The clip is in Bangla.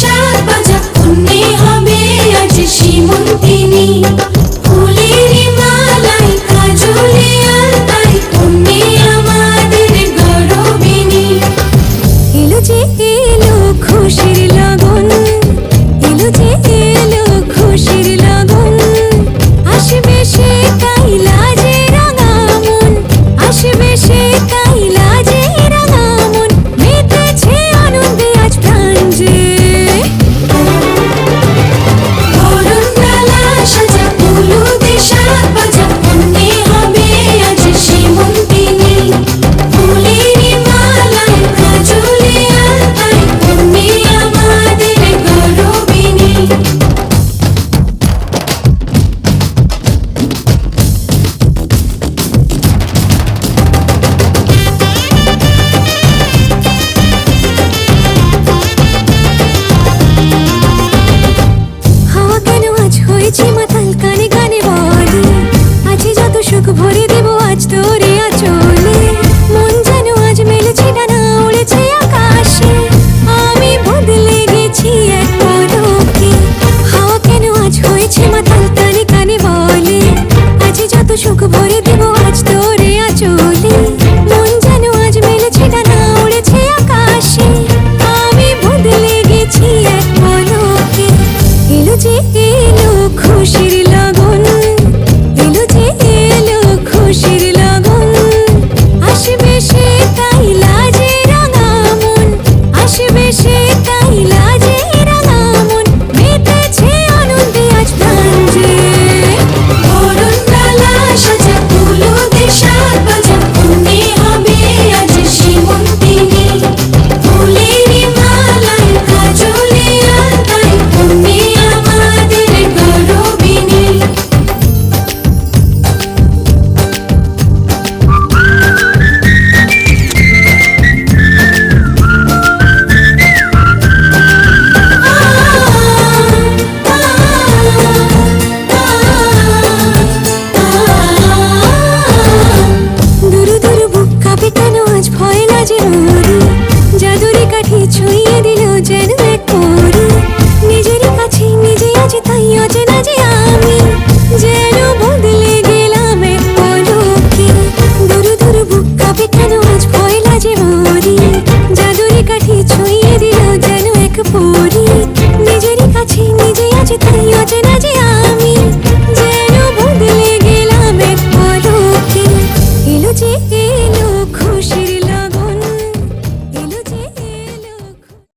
সাত বাজা পুণ্যে হবে আজ সীমন্তিনী ফুলের মালাই কাজলে আলতাই তুমি আমাদের গরবিনী। এলো যে এলো খুশির লগন, এলো যে এলো সে কাইলা खुशी তাই অচেনা যে আমি।